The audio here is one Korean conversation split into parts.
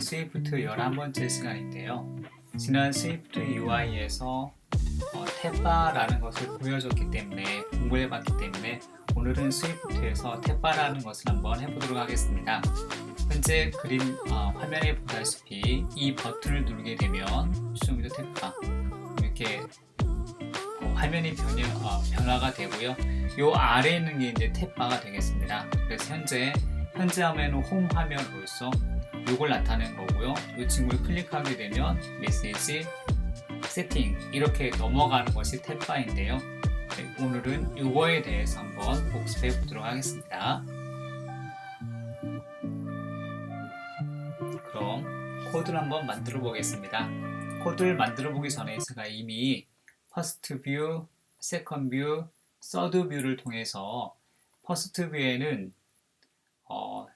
스위프트 11번째 시간인데요. 지난 스위프트 UI에서 어, 탭바라는 것을 보여줬기 때문에 공부해봤기 때문에 오늘은 스위프트에서 탭바라는 것을 한번 해보도록 하겠습니다. 현재 그림 어, 화면에 보다시피 이 버튼을 누르게 되면 슈미드 탭바 이렇게 어, 화면이 변형, 어, 변화가 되고요. 요 아래에 있는 게 이제 탭바가 되겠습니다. 그래서 현재 현재 화면은 홈 화면으로서 요걸 나타낸 거고요. 이 친구를 클릭하게 되면 메시지, 세팅 이렇게 넘어가는 것이 탭바인데요. 네, 오늘은 요거에 대해서 한번 복습해 보도록 하겠습니다. 그럼 코드를 한번 만들어 보겠습니다. 코드를 만들어 보기 전에 제가 이미 퍼스트 뷰, 세컨 뷰, 서드 뷰를 통해서 퍼스트 뷰에는 어,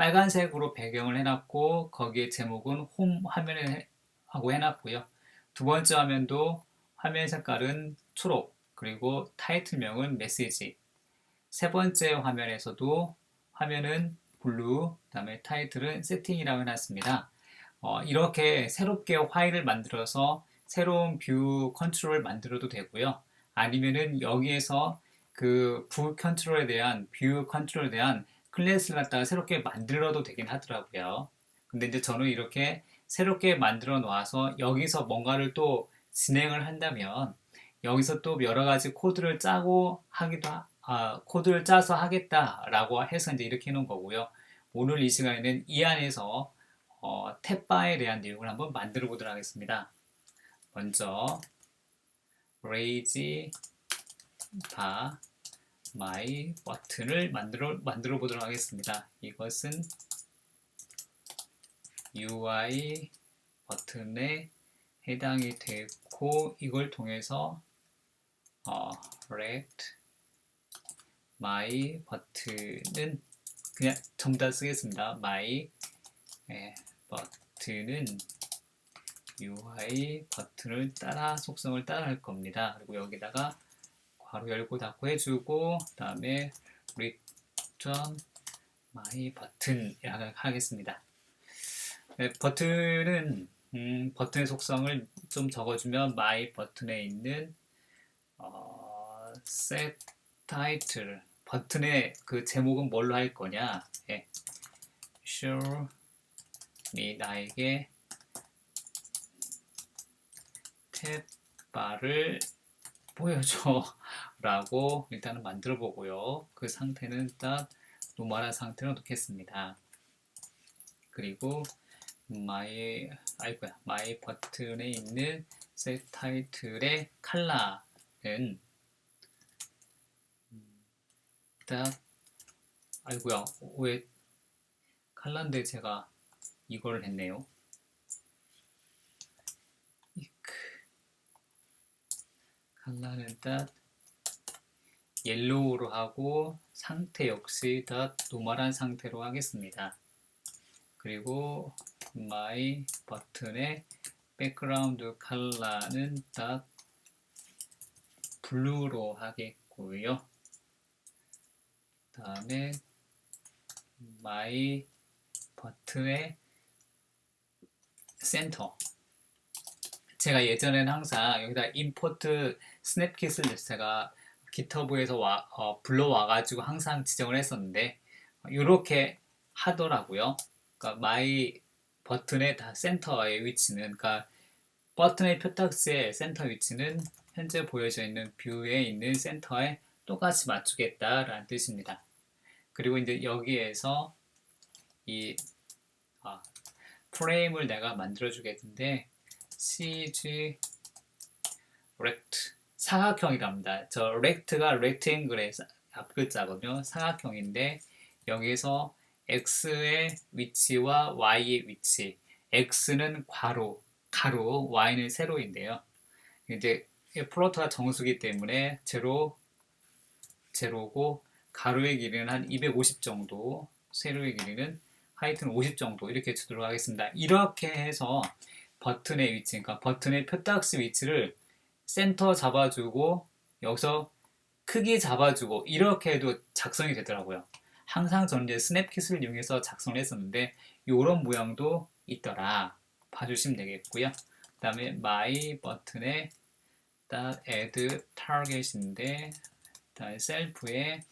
빨간색으로 배경을 해놨고 거기에 제목은 홈 화면에 해- 하고 해놨고요. 두 번째 화면도 화면 색깔은 초록 그리고 타이틀명은 메시지. 세 번째 화면에서도 화면은 블루 그다음에 타이틀은 세팅이라고 해놨습니다. 어, 이렇게 새롭게 파일을 만들어서 새로운 뷰 컨트롤을 만들어도 되고요. 아니면은 여기에서 그부 컨트롤에 대한 뷰 컨트롤에 대한 클래스를 갖다가 새롭게 만들어도 되긴 하더라고요. 근데 이제 저는 이렇게 새롭게 만들어 놓아서 여기서 뭔가를 또 진행을 한다면 여기서 또 여러 가지 코드를 짜고 하기도 하, 아, 코드를 짜서 하겠다라고 해서 이제 이렇게 해놓은 거고요. 오늘 이 시간에는 이 안에서 어, 탭바에 대한 내용을 한번 만들어 보도록 하겠습니다. 먼저 raise 바 my 버튼을 만들어 만들어 보도록 하겠습니다. 이것은 UI 버튼에 해당이 되고 이걸 통해서 어, rect my 버튼은 그냥 전부 다 쓰겠습니다. my 예, 버튼은 UI 버튼을 따라 속성을 따라 할 겁니다. 그리고 여기다가 괄호 열고 닫고 해주고 그 다음에 return my 버튼 하겠습니다. 네, 버튼은 음, 버튼의 속성을 좀 적어주면 my 버튼에 있는 어, set title 버튼의 그 제목은 뭘로 할 거냐? 예. show me 나에게 탭바를 보여줘 라고 일단은 만들어 보고요. 그 상태는 딱 노멀한 상태로 놓겠습니다. 그리고 my 아이고야 my 버튼에 있는 set title의 컬러는 딱 아이고야 왜 컬러인데 제가 이걸 했네요. 컬러는 딱 옐로우로 하고 상태 역시 다 노멀한 상태로 하겠습니다. 그리고 my 버튼의 백그라운드 컬러는 딱 블루로 하겠고요. 다음에 my 버튼의 센터 제가 예전에는 항상 여기다 임포트 스냅킷을 제가 기터브에서 와, 어, 불러와가지고 항상 지정을 했었는데 이렇게 하더라고요. 그러니까 마이 버튼의 다 센터의 위치는 그러니까 버튼의 표탁스의 센터 위치는 현재 보여져 있는 뷰에 있는 센터에 똑같이 맞추겠다라는 뜻입니다. 그리고 이제 여기에서 이 아, 프레임을 내가 만들어 주겠는데 CG rect 사각형이랍니다. 저 rect가 rectangle의 앞글자거든요. 사각형인데 여기서 x의 위치와 y의 위치 x는 괄호 가로 y는 세로인데요. 이제 플로트가 정수기 때문에 제로 제로고 가로의 길이는 한 250 정도, 세로의 길이는 하이트는 50 정도 이렇게 주도록 하겠습니다. 이렇게 해서 버튼의 위치, 그러니까 버튼의 표딱스 위치를 센터 잡아주고 여기서 크기 잡아주고 이렇게 해도 작성이 되더라고요. 항상 저는 이제 스냅킷을 이용해서 작성을 했었는데 이런 모양도 있더라. 봐주시면 되겠고요. 그 다음에 my 버튼에 딱 add target인데 다음에 셀프에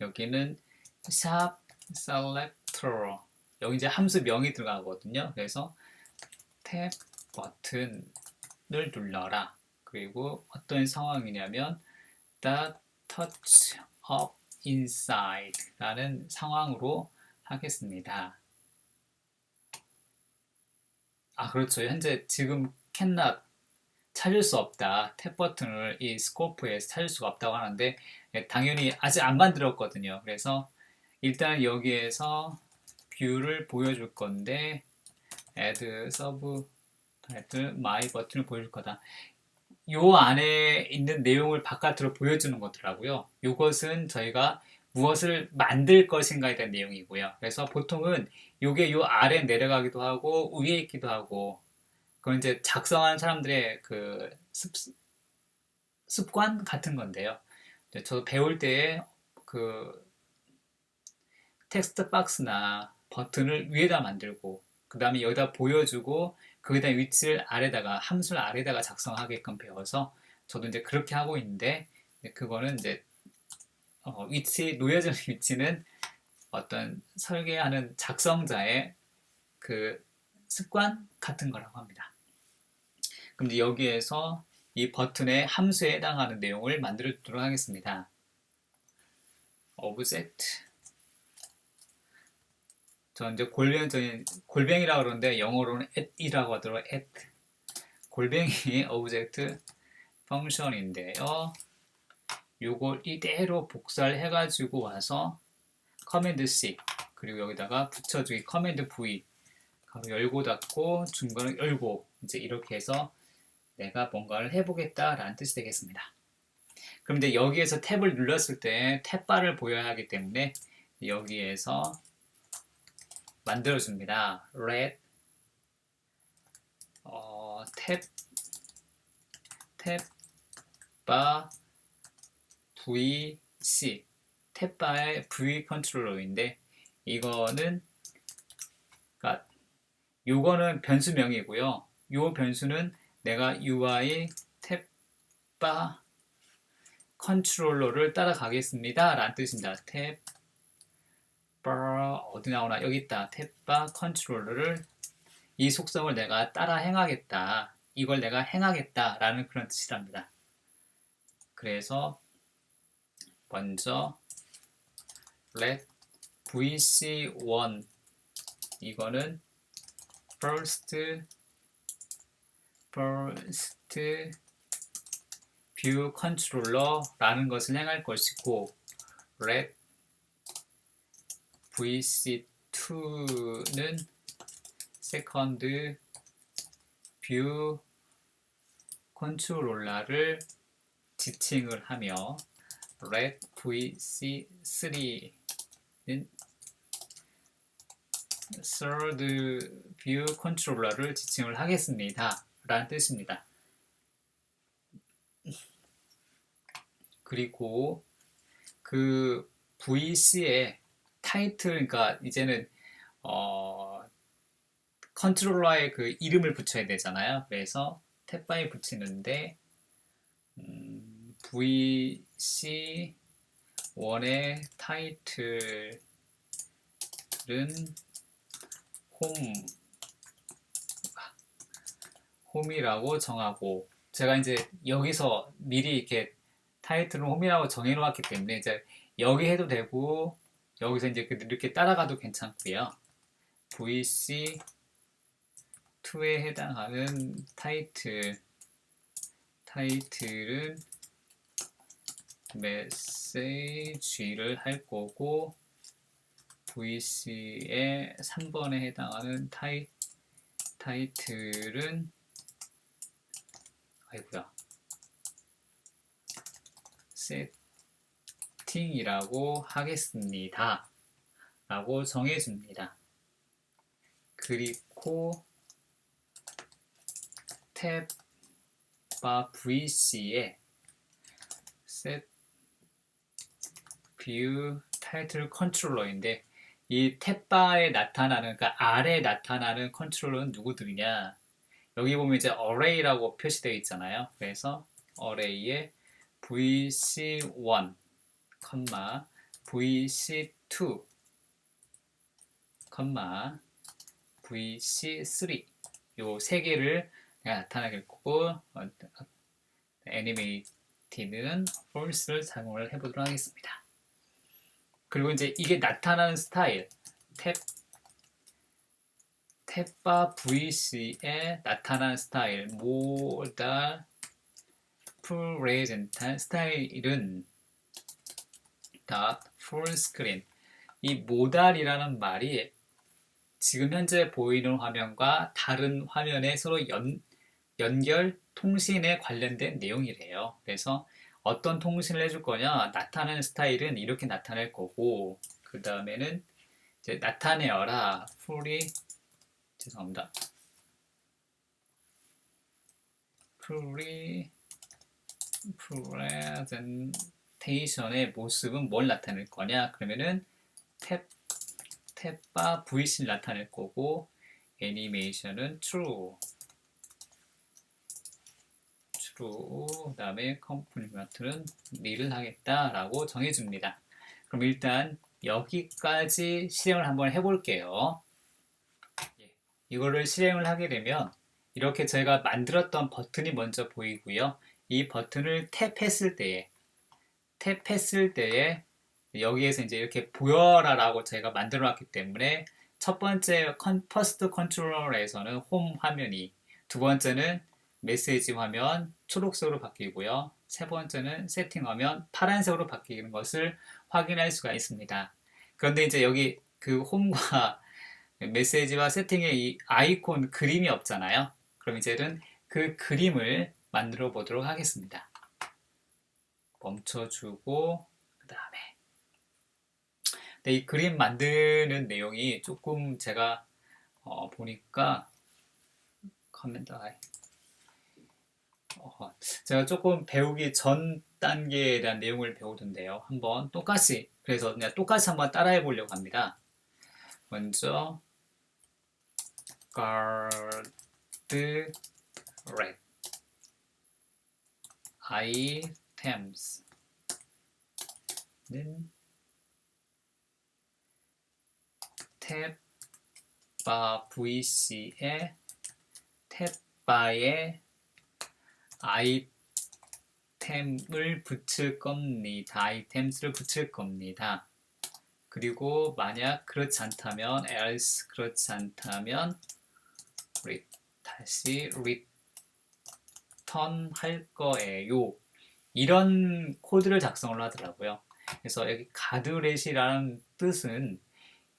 여기는 샵 selector 여기 이제 함수 명이 들어가거든요. 그래서 탭 버튼 을 눌러라. 그리고 어떤 상황이냐면 the touch up inside 라는 상황으로 하겠습니다. 아, 그렇죠. 현재 지금 cannot 찾을 수 없다. 탭 버튼을 이 스코프에서 찾을 수가 없다고 하는데 예, 당연히 아직 안 만들었거든요. 그래서 일단 여기에서 뷰를 보여줄 건데 add sub title my 버튼을 보여줄 거다. 요 안에 있는 내용을 바깥으로 보여주는 거더라고요. 이것은 저희가 무엇을 만들 것인가에 대한 내용이고요. 그래서 보통은 요게 요 아래 내려가기도 하고 위에 있기도 하고 그건 이제 작성하는 사람들의 그 습, 습관 같은 건데요. 이제 저 배울 때에 그 텍스트 박스나 버튼을 위에다 만들고 그 다음에 여기다 보여주고 거기다 위치를 아래다가 함수를 아래다가 작성하게끔 배워서 저도 이제 그렇게 하고 있는데 그거는 이제 어, 위치 놓여진 위치는 어떤 설계하는 작성자의 그 습관 같은 거라고 합니다. 그럼 이제 여기에서 이 버튼의 함수에 해당하는 내용을 만들어 두도록 하겠습니다. object 저 이제 골뱅이 저희 골뱅이라고 그러는데 영어로는 at이라고 하더라고요. at 골뱅이 object 펑션인데요. 요걸 이대로 복사를 해가지고 와서 커맨드 C 그리고 여기다가 붙여주기 커맨드 V 열고 닫고 중간을 열고 이제 이렇게 해서 내가 뭔가를 해보겠다라는 뜻이 되겠습니다. 이제 여기에서 탭을 눌렀을 때 탭바를 보여야 하기 때문에 여기에서 만들어줍니다. red 어, 탭 탭 바 VC 탭바의 V 컨트롤러인데 이거는 그러니까 요거는 변수명이고요. 요 변수는 내가 UI 탭바 컨트롤러를 따라가겠습니다. 라는 뜻입니다. 탭 바 어디 나오나 여기 있다. 탭바 컨트롤러를 이 속성을 내가 따라 행하겠다. 이걸 내가 행하겠다. 라는 그런 뜻이랍니다. 그래서 먼저 let vc1 이거는 first first view controller라는 것을 행할 것이고 let vc2는 second view controller를 지칭을 하며 let vc3는 third view controller를 지칭을 하겠습니다. 라는 뜻입니다. 그리고 그 VC의 타이틀, 그러니까 이제는 어, 컨트롤러의 그 이름을 붙여야 되잖아요. 그래서 탭바에 붙이는데 음, VC 원의 타이틀은 홈 홈이라고 정하고 제가 이제 여기서 미리 이렇게 타이틀을 홈이라고 정해놓았기 때문에 이제 여기 해도 되고 여기서 이제 이렇게 따라가도 괜찮고요. VC 2에 해당하는 타이틀 타이틀은 메시지를 할 거고 VC의 3번에 해당하는 타이, 타이틀은 아이고야 세팅이라고 하겠습니다. 라고 정해줍니다. 그리고 탭 바 VC에 set view title controller인데 이 탭바에 나타나는, 그러니까 아래에 나타나는 컨트롤은 누구들이냐? 여기 보면 이제 array라고 표시되어 있잖아요. 그래서 array에 vc1, vc2, vc3 요 세 개를 나타나게 할 거고 어, 애니메이티는 false를 사용을 해보도록 하겠습니다. 그리고 이제 이게 나타나는 스타일 탭 탭바 VC에 나타나는 스타일 모달 프레젠탈 스타일은 다 풀스크린 이 모달이라는 말이 지금 현재 보이는 화면과 다른 화면에 서로 연, 연결 통신에 관련된 내용이래요. 그래서 어떤 통신을 해줄 거냐 나타나는 스타일은 이렇게 나타낼 거고 그 다음에는 이제 나타내어라 풀이 죄송합니다. 프리 프레젠 테이션의 모습은 뭘 나타낼 거냐? 그러면은 탭 탭바 VC를 나타낼 거고 애니메이션은 true true 그 다음에 컴플리먼트는 nil을 하겠다라고 정해줍니다. 그럼 일단 여기까지 실행을 한번 해볼게요. 예, 이거를 실행을 하게 되면 이렇게 저희가 만들었던 버튼이 먼저 보이고요. 이 버튼을 탭했을 때에 탭했을 때에 여기에서 이제 이렇게 보여라라고 제가 만들어 놨기 때문에 첫 번째 컨, 퍼스트 컨트롤러에서는 홈 화면이 두 번째는 메시지 화면 초록색으로 바뀌고요. 세 번째는 세팅 화면 파란색으로 바뀌는 것을 확인할 수가 있습니다. 그런데 이제 여기 그 홈과 메시지와 세팅의 이 아이콘 그림이 없잖아요. 그럼 이제는 그 그림을 만들어 보도록 하겠습니다. 멈춰주고 그 다음에 네, 이 그림 만드는 내용이 조금 제가 어, 보니까 커맨드 아이 어, 제가 조금 배우기 전 단계에 대한 내용을 배우던데요. 한번 똑같이 그래서 그냥 똑같이 한번 따라해 보려고 합니다. 먼저 guard red items 는 탭바 VC에 탭바에 아이템을 붙일 겁니다. 아이템스를 붙일 겁니다. 그리고 만약 그렇지 않다면 else 그렇지 않다면 read 다시 return 할 거예요. 이런 코드를 작성을 하더라고요. 그래서 여기 가드렛이라는 뜻은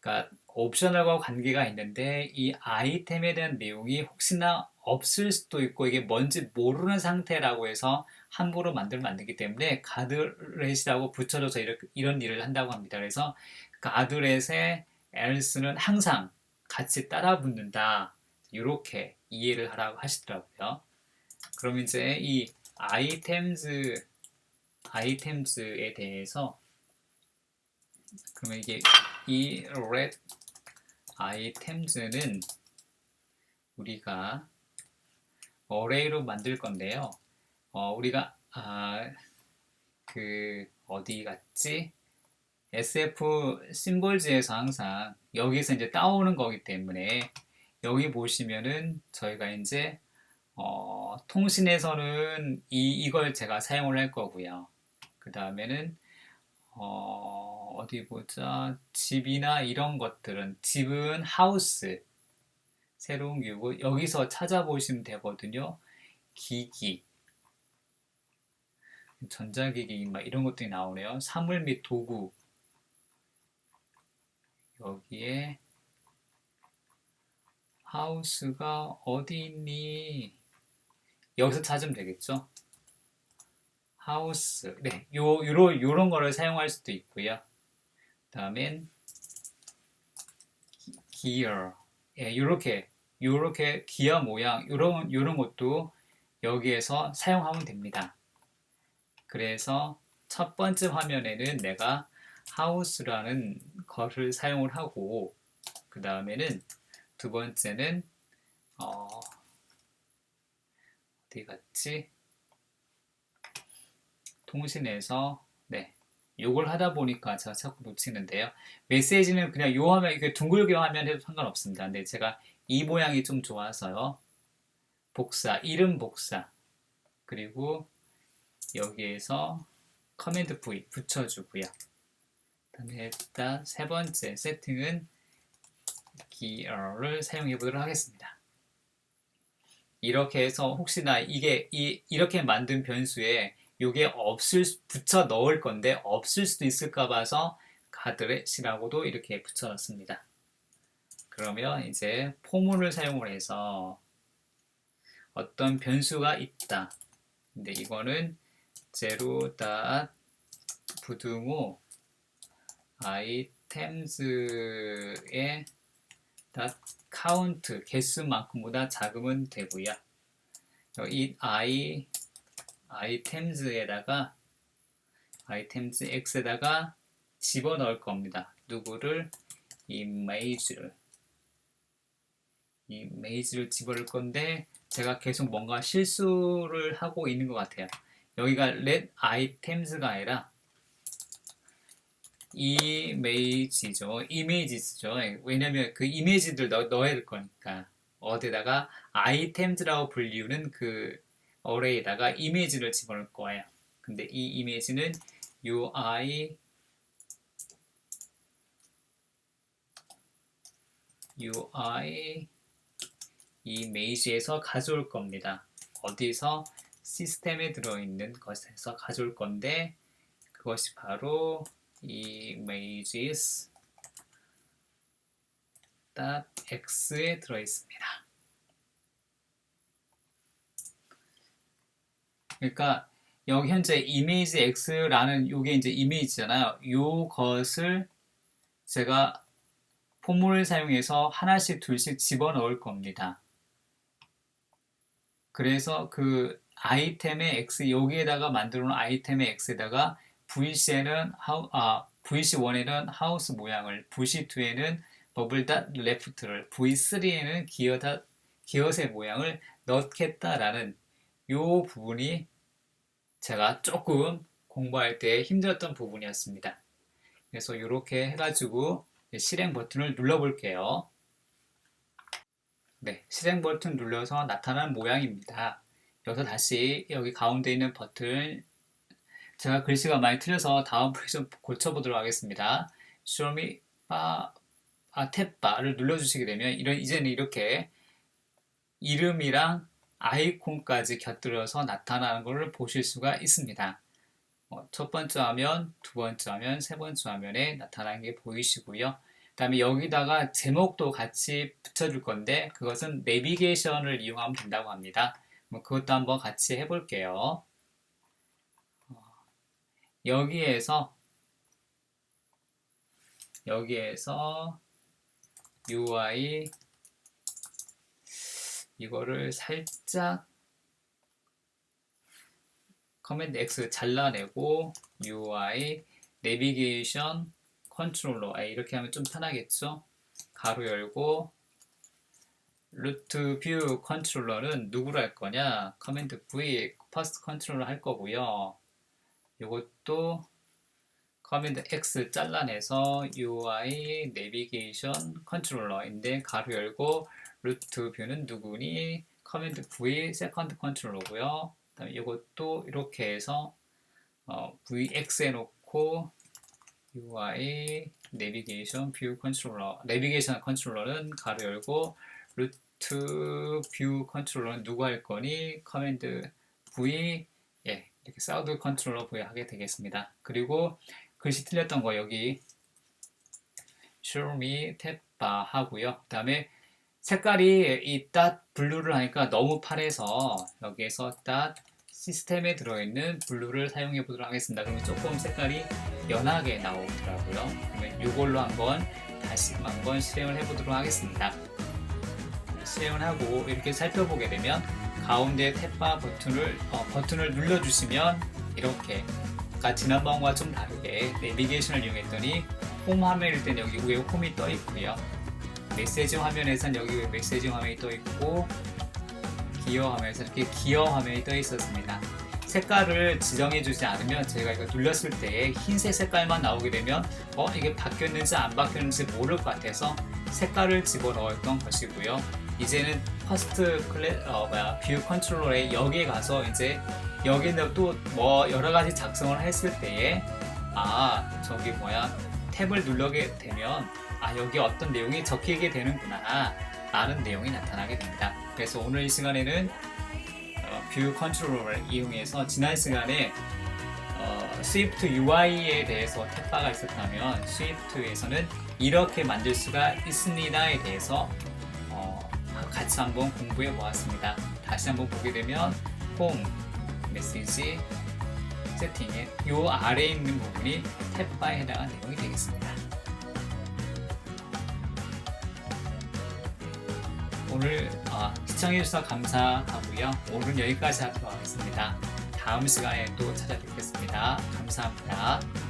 그러니까 옵셔널과 관계가 있는데 이 아이템에 대한 내용이 혹시나 없을 수도 있고 이게 뭔지 모르는 상태라고 해서 함부로 만들면 안 되기 때문에 가드렛이라고 붙여줘서 이렇게, 이런 일을 한다고 합니다. 그래서 가드렛의 else는 항상 같이 따라 붙는다. 이렇게 이해를 하라고 하시더라고요. 그럼 이제 이 아이템즈 아이템즈에 대해서 그러면 이게 이 red items는 우리가 어레이로 만들 건데요. 어, 우리가 아, 그 어디 갔지? SF 심볼즈에서 항상 여기서 이제 따오는 거기 때문에 여기 보시면은 저희가 이제 어, 통신에서는 이, 이걸 제가 사용을 할 거고요. 그 다음에는 어, 어디 보자. 집이나 이런 것들은 집은 하우스 새로운 기구 여기서 찾아보시면 되거든요. 기기 전자기기 막 이런 것들이 나오네요. 사물 및 도구 여기에 하우스가 어디 있니? 여기서 찾으면 되겠죠? 하우스. 네, 요, 요런, 요런 거를 사용할 수도 있고요. 다음엔 기어. 예, 요렇게, 요렇게 기어 모양, 요런, 요런 것도 여기에서 사용하면 됩니다. 그래서 첫 번째 화면에는 내가 하우스라는 거를 사용을 하고 그 다음에는 두 번째는 어, 어디 갔지? 통신에서 네 요걸 하다 보니까 제가 자꾸 놓치는데요. 메시지는 그냥 요 화면 이게 둥글게 화면 해도 상관없습니다. 근데 제가 이 모양이 좀 좋아서요. 복사 이름 복사 그리고 여기에서 커맨드 V 붙여주고요. 그다음에 세 번째 세팅은 gear를 사용해 보도록 하겠습니다. 이렇게 해서 혹시나 이게 이, 이렇게 만든 변수에 요게 없을 수- 붙여 넣을 건데 없을 수도 있을까 봐서 가드렛이라고도 이렇게 붙여놨습니다. 그러면 이제 포문을 사용을 해서 어떤 변수가 있다. 근데 이거는 제로 닷 부등호 아이템즈의 닷 카운트 개수만큼보다 작으면 되고요. 이 i 아이템즈에다가 아이템즈 x에다가 집어넣을 겁니다. 누구를 이메이지를 이메이지를 집어넣을 건데 제가 계속 뭔가 실수를 하고 있는 것 같아요. 여기가 let items가 아니라 이메이지죠. 이메이지죠. 왜냐면 그 이미지들 넣, 넣어야 될 거니까. 어디다가 아이템즈라고 불리우는 그 어레이에다가 이미지를 집어넣을 거예요. 근데 이 이미지는 UI UI 이메이지에서 가져올 겁니다. 어디서 시스템에 들어있는 것에서 가져올 건데 그것이 바로 images x에 들어 있습니다. 그러니까 여기 현재 이미지 x라는 요게 이제 이미지잖아요. 요것을 제가 포물을 사용해서 하나씩 둘씩 집어넣을 겁니다. 그래서 그 아이템의 x 여기에다가 만들어 놓은 아이템의 x에다가 VC에는 하우, 아, VC1에는 하우스 모양을, VC2에는 버블 닷 레프트를, V3에는 기어 닷 기어의 모양을 넣겠다라는 요 부분이 제가 조금 공부할 때 힘들었던 부분이었습니다. 그래서 이렇게 해가지고 실행 버튼을 눌러볼게요. 네, 실행 버튼 눌러서 나타난 모양입니다. 여기서 다시 여기 가운데 있는 버튼 제가 글씨가 많이 틀려서 다음번에 좀 고쳐보도록 하겠습니다. Me 바, 아, 탭바를 눌러주시게 되면 이런 이제는 이렇게 이름이랑 아이콘까지 곁들여서 나타나는 것을 보실 수가 있습니다. 어, 첫 번째 화면, 두 번째 화면, 세 번째 화면에 나타나는 게 보이시고요. 그 다음에 여기다가 제목도 같이 붙여줄 건데 그것은 내비게이션을 이용하면 된다고 합니다. 뭐 그것도 한번 같이 해볼게요. 어, 여기에서 여기에서 UI 이거를 살짝 커맨드 X 잘라내고 UI 내비게이션 컨트롤러 아, 이렇게 하면 좀 편하겠죠? 가로 열고 루트 뷰 컨트롤러는 누구로 할 거냐? 커맨드 V 퍼스트 컨트롤러 할 거고요. 이것도 커맨드 X 잘라내서 UI 내비게이션 컨트롤러인데 가로 열고 루트 뷰는 누구니? 커맨드 V 세컨드 컨트롤러고요. 그다음에 이것도 이렇게 해서 어, VX 해놓고 UI 내비게이션 뷰 컨트롤러 내비게이션 컨트롤러는 가로 열고 루트 뷰 컨트롤러는 누구 할 거니? 커맨드 V 예 이렇게 사우드 컨트롤러 V 하게 되겠습니다. 그리고 글씨 틀렸던 거 여기 show me 탭 바 하고요. 그 다음에 색깔이 이 닷 블루를 하니까 너무 파래서 여기에서 닷 시스템에 들어있는 블루를 사용해 보도록 하겠습니다. 그러면 조금 색깔이 연하게 나오더라고요. 그러면 이걸로 한번 다시 한번 실행을 해 보도록 하겠습니다. 실행을 하고 이렇게 살펴보게 되면 가운데 탭바 버튼을 어, 버튼을 눌러주시면 이렇게 아까 지난번과 좀 다르게 내비게이션을 이용했더니 홈 화면일 때는 여기 위에 홈이 떠 있고요. 메시지 화면에선 여기 위에 메시지 화면이 떠 있고 기어 화면에서 이렇게 기어 화면이 떠 있었습니다. 색깔을 지정해 주지 않으면 제가 이거 눌렀을 때 흰색 색깔만 나오게 되면 어 이게 바뀌었는지 안 바뀌었는지 모를 것 같아서 색깔을 집어넣었던 것이고요. 이제는 퍼스트 클래 어 뭐야 뷰 컨트롤에 여기에 가서 이제 여기는 또 뭐 여러 가지 작성을 했을 때에 아 저기 뭐야 탭을 누르게 되면 아 여기 어떤 내용이 적히게 되는구나 라는 내용이 나타나게 됩니다. 그래서 오늘 이 시간에는 어, 뷰 컨트롤을 이용해서 지난 시간에 어, 스위프트 UI에 대해서 탭바가 있었다면 스위프트에서는 이렇게 만들 수가 있습니다에 대해서 어, 같이 한번 공부해 보았습니다. 다시 한번 보게 되면 홈, 메시지, 세팅에 이 아래에 있는 부분이 탭바에 해당하는 내용이 되겠습니다. 오늘 어, 시청해주셔서 감사하고요. 오늘은 여기까지 하도록 하겠습니다. 다음 시간에 또 찾아뵙겠습니다. 감사합니다.